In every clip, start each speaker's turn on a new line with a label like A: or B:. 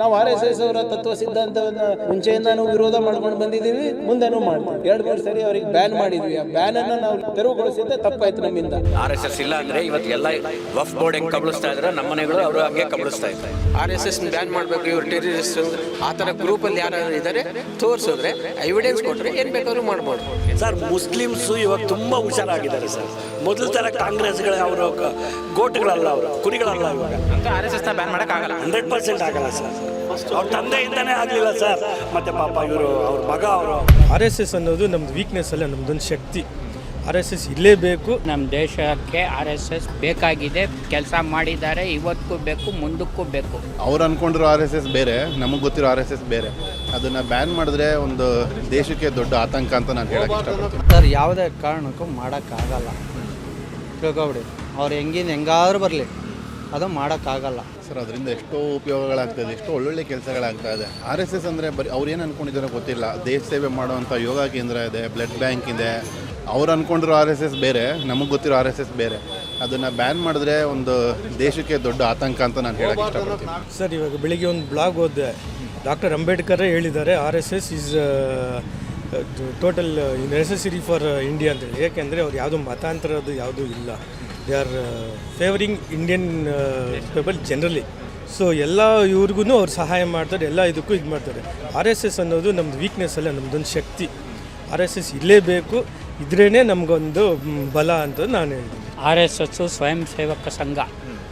A: ನಾವು R S S ಅವರ ತತ್ವ ಸಿದ್ಧಾಂತವನ್ನ ಮುಂಚೆಯಿಂದಾನು ವಿರೋಧ ಮಾಡ್ಕೊಂಡು ಬಂದಿದ್ದೀವಿ ಮುಂದೆನೂ ಮಾಡ್ತೀವಿ. ಎರಡು ಮೂರು ಸರಿ ಅವ್ರಿಗೆ ಬ್ಯಾನ್ ಮಾಡಿದ್ವಿ. ಆ ಬ್ಯಾನ್ ಅನ್ನ ನಾವು ತೆರವುಗೊಳಿಸಿದ್ದೆ ತಪ್ಪಾಯ್ತು ನಮ್ಮಿಂದ.
B: ಆರ್ ಎಸ್ ಎಸ್ ಇಲ್ಲ ಅಂದ್ರೆ ಇವತ್ತು ಎಲ್ಲ ವಫ್ ಬೋರ್ಡ್ ಹೆಂಗ್ ಕಬಳಿಸ್ತಾ ಇದ್ರೆ ನಮ್ಮ ಮನೆಗಳು ಅವರು ಹಂಗೆ ಕಬಳಿಸ್ತಾ ಇದ್ದಾರೆ
C: ಆರ್ ಎಸ್ ಎಸ್ ಬ್ಯಾನ್ ಮಾಡಬೇಕು ಇವ್ರು ಟೆರರಿಸ್ಟ್ ಆ ಥರ ಗ್ರೂಪಲ್ಲಿ ಯಾರು ಇದ್ದಾರೆ ತೋರಿಸಿದ್ರೆ ಎವಿಡೆನ್ಸ್ ಕೊಟ್ಟರೆ ಏನು ಬೇಕಾದ್ರೂ ಮಾಡ್ಬೋದು.
D: ಸರ್ ಮುಸ್ಲಿಮ್ಸು ಇವಾಗ ತುಂಬ ಹುಷಾರಾಗಿದ್ದಾರೆ ಸರ್ ಮೊದಲ ಥರ ಕಾಂಗ್ರೆಸ್ಗಳ ಅವರು ಗೋಟುಗಳಲ್ಲ ಅವರು ಕುರಿಗಳಲ್ಲ ಇವಾಗ.
E: ಆರ್ ಎಸ್ ಎಸ್ನ ಬ್ಯಾನ್ ಮಾಡೋಕ್ಕಾಗಲ್ಲ.
D: ಹಂಡ್ರೆಡ್ ಪರ್ಸೆಂಟ್ ಆಗಲ್ಲ ಸರ್ ಅವ್ರ ತಂದೆಯಿಂದನೇ ಆಗಲಿಲ್ಲ ಸರ್. ಮತ್ತೆ ಪಾಪ ಇವರು ಅವ್ರ ಮಗ ಅವರು.
F: ಆರ್ ಎಸ್ ಎಸ್ ಅನ್ನೋದು ನಮ್ದು ವೀಕ್ನೆಸ್ ಅಲ್ಲ ನಮ್ದೊಂದು ಶಕ್ತಿ. ಆರ್ ಎಸ್ ಎಸ್ ಇರಲೇಬೇಕು.
G: ನಮ್ಮ ದೇಶಕ್ಕೆ ಆರ್ ಎಸ್ ಎಸ್ ಬೇಕಾಗಿದೆ ಕೆಲಸ ಮಾಡಿದ್ದಾರೆ ಇವತ್ತಿಗೂ ಬೇಕು ಮುಂದಕ್ಕೂ ಬೇಕು.
H: ಅವ್ರು ಅನ್ಕೊಂಡಿರೋ ಆರ್ ಎಸ್ ಎಸ್ ಬೇರೆ ನಮಗೆ ಗೊತ್ತಿರೋ ಆರ್ ಎಸ್ ಎಸ್ ಬೇರೆ. ಅದನ್ನ ಬ್ಯಾನ್ ಮಾಡಿದ್ರೆ ಒಂದು ದೇಶಕ್ಕೆ ದೊಡ್ಡ ಆತಂಕ ಅಂತ ನಾನು ಹೇಳಕ್ ಇಷ್ಟಪಡ್ತೀನಿ.
I: ಸರ್ ಯಾವುದೇ ಕಾರಣಕ್ಕೂ ಮಾಡೋಕ್ಕಾಗಲ್ಲ. ತಿಳ್ಕೊಬಿಡಿ. ಅವ್ರು ಹೆಂಗಿನ ಹೆಂಗಾದ್ರೂ ಬರಲಿ. ಅದು ಮಾಡೋಕ್ಕಾಗಲ್ಲ.
H: ಸರ್ ಅದರಿಂದ ಎಷ್ಟೋ ಉಪಯೋಗಗಳಾಗ್ತದೆ ಎಷ್ಟೋ ಒಳ್ಳೊಳ್ಳೆ ಕೆಲಸಗಳಾಗ್ತಾ ಇದೆ. ಆರ್ ಎಸ್ ಎಸ್ ಅಂದರೆ ಬರೀ ಅವ್ರು ಏನು ಅಂದ್ಕೊಂಡಿದ್ದಾರೆ ಗೊತ್ತಿಲ್ಲ. ದೇಶ ಸೇವೆ ಮಾಡುವಂಥ ಯೋಗ ಕೇಂದ್ರ ಇದೆ ಬ್ಲಡ್ ಬ್ಯಾಂಕ್ ಇದೆ. ಅವ್ರು ಅಂದ್ಕೊಂಡಿರೋ ಆರ್ ಎಸ್ ಎಸ್ ಬೇರೆ ನಮಗೆ ಗೊತ್ತಿರೋ ಆರ್ ಎಸ್ ಎಸ್ ಬೇರೆ. ಅದನ್ನು ಬ್ಯಾನ್ ಮಾಡಿದ್ರೆ ಒಂದು ದೇಶಕ್ಕೆ ದೊಡ್ಡ ಆತಂಕ ಅಂತ ನಾನು ಹೇಳಕ್ಕೆ ಇಷ್ಟಪಡ್ತೀನಿ.
F: ಸರ್ ಇವಾಗ ಬೆಳಿಗ್ಗೆ ಒಂದು ಬ್ಲಾಗ್ ಓದಿದೆ. ಡಾಕ್ಟರ್ ಅಂಬೇಡ್ಕರ್ ಹೇಳಿದ್ದಾರೆ R S S is total necessary for India ಅಂತೇಳಿ. ಏಕೆಂದರೆ ಅವ್ರು ಯಾವುದೋ ಮತಾಂತರದ್ದು ಯಾವುದೂ ಇಲ್ಲ. They are favouring Indian people generally so ಎಲ್ಲ ಇವ್ರಿಗೂ ಅವ್ರು ಸಹಾಯ ಮಾಡ್ತಾರೆ, ಎಲ್ಲ ಇದಕ್ಕೂ ಇದು ಮಾಡ್ತಾರೆ. ಆರ್ ಎಸ್ ಎಸ್ ಅನ್ನೋದು ನಮ್ಮದು ವೀಕ್ನೆಸ್ ಅಲ್ಲ ನಮ್ಮದೊಂದು ಶಕ್ತಿ. ಆರ್ ಎಸ್ ಎಸ್ ಇರಲೇಬೇಕು ಇದ್ರೇ ನಮಗೊಂದು ಬಲ ಅಂತ ನಾನು ಹೇಳ್ತೀನಿ.
G: ಆರ್ ಎಸ್ ಎಸ್ಸು ಸ್ವಯಂ ಸೇವಕ ಸಂಘ.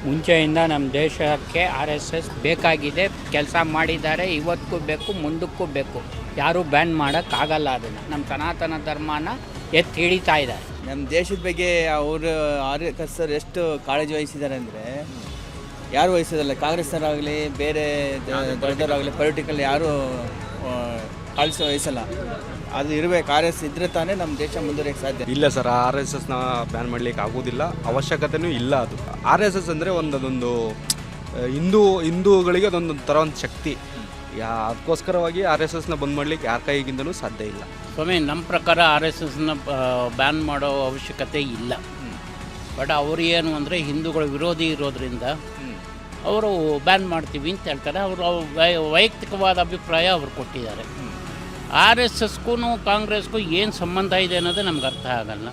G: ಮುಂಚೆಯಿಂದ ನಮ್ಮ ದೇಶಕ್ಕೆ ಆರ್ ಎಸ್ ಎಸ್ ಬೇಕಾಗಿದೆ, ಕೆಲಸ ಮಾಡಿದ್ದಾರೆ ಇವತ್ತಿಗೂ ಬೇಕು, ಮುಂದಕ್ಕೂ ಬೇಕು. ಯಾರೂ ಬ್ಯಾನ್ ಮಾಡೋಕ್ಕಾಗಲ್ಲ ಅದನ್ನು. ನಮ್ಮ ಸನಾತನ ಧರ್ಮನ ಎತ್ತಿ ಹಿಡಿತಾ ಇದ್ದಾರೆ.
I: ನಮ್ಮ ದೇಶದ ಬಗ್ಗೆ ಅವರು ಆರ್ ಎಸ್ ಸರ್ ಎಷ್ಟು ಕಾಳಜಿ ವಹಿಸಿದ್ದಾರೆ ಅಂದರೆ ಯಾರು ವಹಿಸೋದಿಲ್ಲ ಕಾಂಗ್ರೆಸ್ನವರಾಗಲಿ ಬೇರೆ ದೊಡ್ಡವರಾಗಲಿ ಪೊಲಿಟಿಕಲ್ ಯಾರು ಕಾಳಜಿ ವಹಿಸಲ್ಲ. ಅದು ಇರಬೇಕು ಆರ್ ಎಸ್ ಇದ್ರೆ ತಾನೇ ನಮ್ಮ ದೇಶ ಮುಂದುವರಿಯಕ್ಕೆ ಸಾಧ್ಯ.
E: ಇಲ್ಲ ಸರ್ ಆರ್ ಎಸ್ ಎಸ್ನ ಬ್ಯಾನ್ ಮಾಡ್ಲಿಕ್ಕೆ ಆಗೋದಿಲ್ಲ. ಅವಶ್ಯಕತೆನೂ ಇಲ್ಲ ಅದು. ಆರ್ ಎಸ್ ಎಸ್ ಅಂದರೆ ಒಂದು ಅದೊಂದು ಹಿಂದೂ ಹಿಂದೂಗಳಿಗೆ ಅದೊಂದು ಥರ ಒಂದು ಶಕ್ತಿ. ಯಾ ಅದಕ್ಕೋಸ್ಕರವಾಗಿ ಆರ್ ಎಸ್ ಎಸ್ನ ಬಂದ್ ಮಾಡ್ಲಿಕ್ಕೆ ಯಾರ ಕೈಗಿಂದಲೂ ಸಾಧ್ಯ ಇಲ್ಲ.
G: ಸ್ವಾಮಿ ನಮ್ಮ ಪ್ರಕಾರ ಆರ್ ಎಸ್ ಎಸ್ನ ಬ್ಯಾನ್ ಮಾಡೋ ಅವಶ್ಯಕತೆ ಇಲ್ಲ. ಬಟ್ ಅವರು ಏನು ಅಂದರೆ ಹಿಂದೂಗಳ ವಿರೋಧಿ ಇರೋದ್ರಿಂದ ಅವರು ಬ್ಯಾನ್ ಮಾಡ್ತೀವಿ ಅಂತ ಹೇಳ್ತಾರೆ. ಅವರು ವೈಯಕ್ತಿಕವಾದ ಅಭಿಪ್ರಾಯ ಅವರು ಕೊಟ್ಟಿದ್ದಾರೆ. ಆರ್ ಎಸ್ ಎಸ್ಗೂ ಕಾಂಗ್ರೆಸ್ಗೂ ಏನು ಸಂಬಂಧ ಇದೆ ಅನ್ನೋದು ನಮ್ಗೆ ಅರ್ಥ ಆಗಲ್ಲ.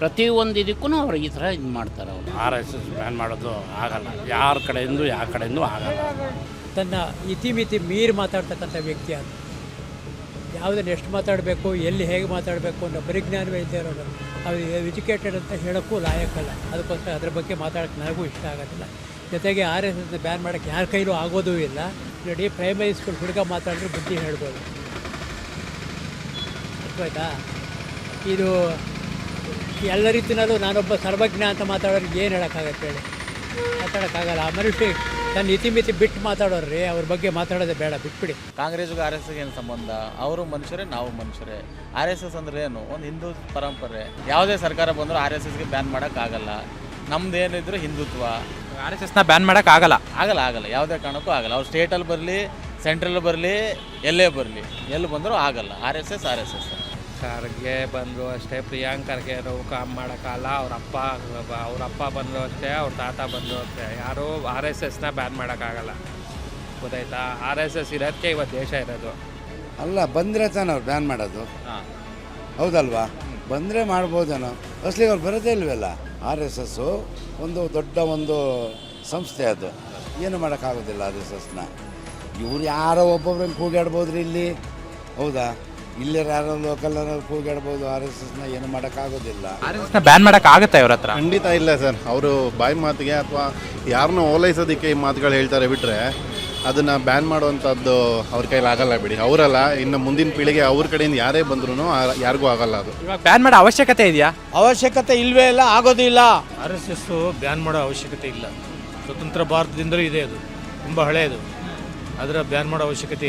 G: ಪ್ರತಿಯೊಂದು ಇದಕ್ಕೂ ಅವ್ರು ಈ ಥರ ಇದು ಮಾಡ್ತಾರೆ ಅವರು.
D: ಆರ್ ಎಸ್ ಎಸ್ ಬ್ಯಾನ್ ಮಾಡೋದು ಆಗಲ್ಲ. ಯಾರ ಕಡೆಯಿಂದ ಯಾವ ಕಡೆಯಿಂದ ಆಗಲ್ಲ.
J: ತನ್ನ ಇತಿಮಿತಿ ಮೀರಿ ಮಾತಾಡ್ತಕ್ಕಂಥ ವ್ಯಕ್ತಿ ಅದು ಯಾವುದನ್ನು ಎಷ್ಟು ಮಾತಾಡಬೇಕು, ಎಲ್ಲಿ ಹೇಗೆ ಮಾತಾಡಬೇಕು ಅನ್ನೋ ಪರಿಜ್ಞಾನವೇ ಇದ್ದೇ ಇರೋದು. ಅದು ಎಜುಕೇಟೆಡ್ ಅಂತ ಹೇಳೋಕ್ಕೂ ಲಾಯಕ್ಕಲ್ಲ ಅದಕ್ಕೋಸ್ಕರ ಅದ್ರ ಬಗ್ಗೆ ಮಾತಾಡೋಕ್ಕೆ ನನಗೂ ಇಷ್ಟ ಆಗೋದಿಲ್ಲ. ಜೊತೆಗೆ ಆರ್ ಎಸ್ ಎಸ್ನ ಬ್ಯಾನ್ ಮಾಡೋಕ್ಕೆ ಯಾರ ಕೈಲೂ ಆಗೋದೂ ಇಲ್ಲ. ನೋಡಿ ಪ್ರೈಮರಿ ಸ್ಕೂಲ್ ಹುಡುಗ ಮಾತಾಡಿದ್ರೆ ಬುದ್ಧಿ ಹೇಳ್ಬೋದು. ಅರ್ಥವಾಯ್ತಾ? ಇದು ಎಲ್ಲ ರೀತಿಯಲ್ಲೂ ನಾನೊಬ್ಬ ಸರ್ವಜ್ಞ ಅಂತ ಮಾತಾಡೋರಿಗೆ ಏನು ಹೇಳೋಕ್ಕಾಗತ್ತೆ ಹೇಳಿ? ಮಾತಾಡೋಕ್ಕಾಗಲ್ಲ. ಆ ಮನುಷ್ಯ ತನ್ನ ಇತಿಮಿತಿ ಬಿಟ್ಟು ಮಾತಾಡೋರ್ರಿ ಅವ್ರ ಬಗ್ಗೆ ಮಾತಾಡೋದೇ ಬೇಡ ಬಿಟ್ಬಿಡಿ.
I: ಕಾಂಗ್ರೆಸ್ಗೂ ಆರ್ ಎಸ್ ಏನು ಸಂಬಂಧ? ಅವರು ಮನುಷ್ಯರೇ ನಾವು ಮನುಷ್ಯರೇ. ಆರ್ ಎಸ್ ಎಸ್ ಅಂದ್ರೆ ಏನು? ಒಂದು ಹಿಂದೂ ಪರಂಪರೆ. ಯಾವುದೇ ಸರ್ಕಾರ ಬಂದರೂ ಆರ್ ಎಸ್ ಎಸ್ಗೆ ಬ್ಯಾನ್ ಮಾಡೋಕ್ಕಾಗಲ್ಲ. ನಮ್ದು ಏನಿದ್ರು ಹಿಂದುತ್ವ.
E: ಆರ್ ಎಸ್ ಎಸ್ನ ಬ್ಯಾನ್ ಮಾಡೋಕ್ಕಾಗಲ್ಲ.
I: ಆಗಲ್ಲ ಆಗಲ್ಲ. ಯಾವುದೇ ಕಾರಣಕ್ಕೂ ಆಗಲ್ಲ. ಅವ್ರು ಸ್ಟೇಟಲ್ಲಿ ಬರಲಿ ಸೆಂಟ್ರಲ್ ಬರಲಿ ಎಲ್ಲೇ ಬರಲಿ. ಎಲ್ಲಿ ಬಂದರೂ ಆಗಲ್ಲ. R S S R S S.
D: Kharge ಬಂದರು ಅಷ್ಟೇ ಪ್ರಿಯಾಂಕ್ ಖರ್ಗೆ ಕಾಮ್ ಮಾಡೋಕ್ಕಲ್ಲ ಅವ್ರ ಅಪ್ಪ ಅವ್ರ ಅಪ್ಪ ಬಂದರು ಅಷ್ಟೇ ಅವ್ರ ತಾತ ಬಂದರು ಅಷ್ಟೇ. ಯಾರೂ ಆರ್ ಎಸ್ ಎಸ್ನ ಬ್ಯಾನ್ ಮಾಡೋಕ್ಕಾಗಲ್ಲ. ಗೊತ್ತಾಯ್ತಾ? ಆರ್ ಎಸ್ ಎಸ್ ಇರೋದಕ್ಕೆ ಇವತ್ತು ದೇಶ ಇರೋದು.
K: ಅಲ್ಲ ಬಂದರೆ ತಾನೆ ಅವ್ರು ಬ್ಯಾನ್ ಮಾಡೋದು. ಹಾಂ. ಹೌದಲ್ವಾ? ಬಂದರೆ ಮಾಡ್ಬೋದೇನೋ. ಅಸಲಿಗೆ ಅವ್ರು ಬರೋದೇ ಇಲ್ವಲ್ಲ? ಆರ್ ಎಸ್ ಎಸ್ಸು ಒಂದು ದೊಡ್ಡ ಒಂದು ಸಂಸ್ಥೆ ಅದು. ಏನು ಮಾಡೋಕ್ಕಾಗೋದಿಲ್ಲ ಆರ್ ಎಸ್ ಎಸ್ನ. ಇವ್ರು ಯಾರೋ ಒಬ್ಬೊಬ್ರನ್ನ ಕೂಗಾಡ್ಬೋದ್ರಿ ಇಲ್ಲಿ? ಹೌದಾ? ಇಲ್ಲಿ ಯಾರೋ ಲೋಕಲ್ ಕೂಗಾಡ್ಬೋದು ಆರ್ ಎಸ್ ಎಸ್ನ ಏನು ಮಾಡೋಕ್ಕಾಗೋದಿಲ್ಲ.
E: ಆರ್ ಎಸ್ ಎಸ್ನ ಬ್ಯಾನ್ ಮಾಡೋಕ್ಕಾಗತ್ತಾ ಅವ್ರ ಹತ್ರ?
H: ಖಂಡಿತ ಇಲ್ಲ ಸರ್. ಅವರು ಬಾಯಿ ಮಾತಿಗೆ ಅಥವಾ ಯಾರನ್ನೂ ಓಲೈಸೋದಕ್ಕೆ ಈ ಮಾತುಗಳು ಹೇಳ್ತಾರೆ ಬಿಟ್ಟರೆ ಅದನ್ನು ಬ್ಯಾನ್ ಮಾಡುವಂಥದ್ದು ಅವ್ರ ಕೈಲಿ ಆಗಲ್ಲ ಬಿಡಿ. ಅವರಲ್ಲ ಇನ್ನು ಮುಂದಿನ ಪೀಳಿಗೆ ಅವ್ರ ಕಡೆಯಿಂದ ಯಾರೇ ಬಂದ್ರೂ ಯಾರಿಗೂ ಆಗಲ್ಲ ಅದು.
E: ಇವಾಗ ಬ್ಯಾನ್ ಮಾಡೋ ಅವಶ್ಯಕತೆ ಇದೆಯಾ?
I: ಅವಶ್ಯಕತೆ ಇಲ್ವೇ ಇಲ್ಲ ಆಗೋದಿಲ್ಲ.
F: ಆರ್ ಎಸ್ ಎಸ್ ಬ್ಯಾನ್ ಮಾಡೋ ಅವಶ್ಯಕತೆ ಇಲ್ಲ. ಸ್ವತಂತ್ರ ಭಾರತದಿಂದಲೂ ಇದೆ ಅದು. ತುಂಬ ಹಳೆಯದು. ಅದರ ಬ್ಯಾನ್ ಮಾಡೋ ಅವಶ್ಯಕತೆ